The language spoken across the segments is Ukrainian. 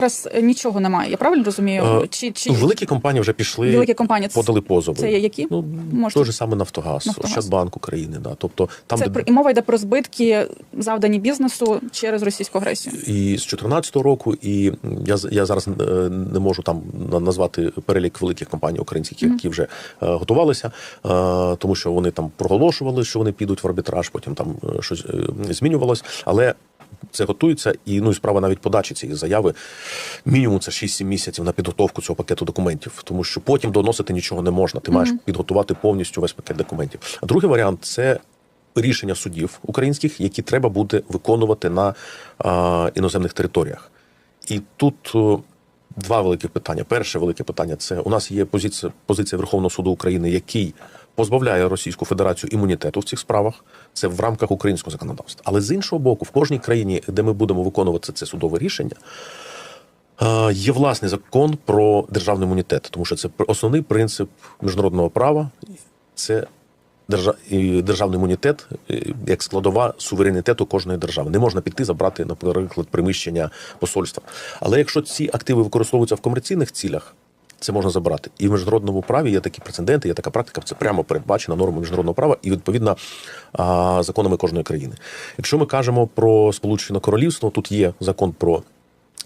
зараз нічого немає. Я правильно розумію? Е, Чи чи Ну, великі компанії вже пішли, великі компанії подали позови. це які? Ну, Можете- той же саме Нафтогаз, Нафтогаз. Ощадбанк України. Да. Тобто там, це де про- і мова йде про збитки, завдані бізнесу через російську агресію. і з 2014 року, і я я зараз е, не можу там на- назвати перелік великих компаній українських, які вже е, готувалися, е, тому що вони там проголошували, що вони підуть в арбітраж, потім там е, щось е, змінювалось, але. Це готується, і ну і справа навіть подачі цієї заяви. Мінімум це 6-7 місяців на підготовку цього пакету документів, тому що потім доносити нічого не можна. Ти маєш підготувати повністю весь пакет документів. А другий варіант це рішення судів українських, які треба буде виконувати на а, іноземних територіях. І тут о, два великі питання. Перше велике питання це у нас є позиція, позиція Верховного суду України, який позбавляє Російську Федерацію імунітету в цих справах. Це в рамках українського законодавства. Але з іншого боку, в кожній країні, де ми будемо виконувати це судове рішення, е, є власний закон про державний імунітет, тому що це основний принцип міжнародного права. Це державний імунітет е, як складова суверенітету кожної держави. Не можна піти забрати, наприклад, приміщення посольства. Але якщо ці активи використовуються в комерційних цілях, це можна забрати. І в міжнародному праві є такі прецеденти, є така практика. Це прямо передбачена нормами міжнародного права і відповідно а, законами кожної країни. Якщо ми кажемо про Сполучене Королівство, тут є закон про.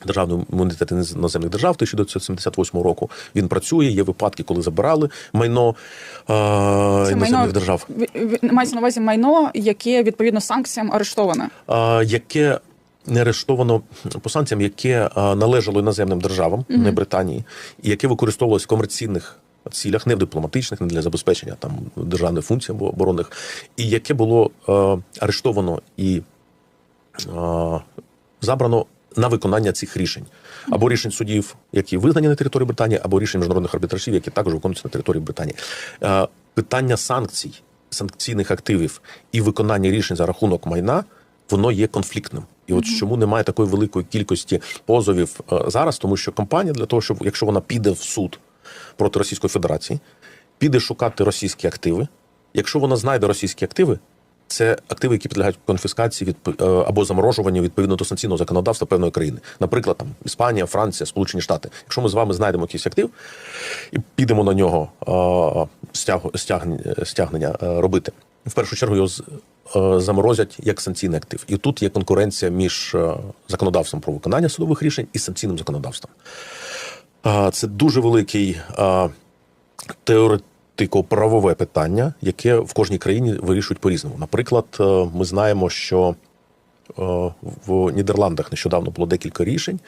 Державний імунітет іноземних держав 1978 року він працює. Є випадки, коли забирали майно е, іноземних держав. в- в- мається на увазі майно, яке відповідно санкціям арештоване. а, яке не арештовано по санкціям, яке належало іноземним державам, не Британії, і яке використовувалось в комерційних цілях, не в дипломатичних, не для забезпечення там державних функцій або оборонних, і яке було а, арештовано і а, забрано. На виконання цих рішень або рішень судів, які визнані на території Британії, або рішень міжнародних арбітражів, які також виконуються на території Британії. Е, Питання санкцій, санкційних активів і виконання рішень за рахунок майна воно є конфліктним. І от чому немає такої великої кількості позовів е, зараз, тому що компанія для того, щоб якщо вона піде в суд проти Російської Федерації, піде шукати російські активи. Якщо вона знайде російські активи, це активи, які підлягають конфіскації від е, або заморожуванню відповідно до санкційного законодавства певної країни, наприклад, там Іспанія, Франція, Сполучені Штати. Якщо ми з вами знайдемо якийсь актив і підемо на нього е, стягу- стягн- стягнення е, робити, в першу чергу його е, заморозять як санкційний актив. І тут є конкуренція між е, законодавством про виконання судових рішень і санкційним законодавством. Е, Це дуже великий е, теоретико-правове питання, яке в кожній країні вирішують по-різному. Наприклад, е, ми знаємо, що е, в Нідерландах нещодавно було декілька рішень,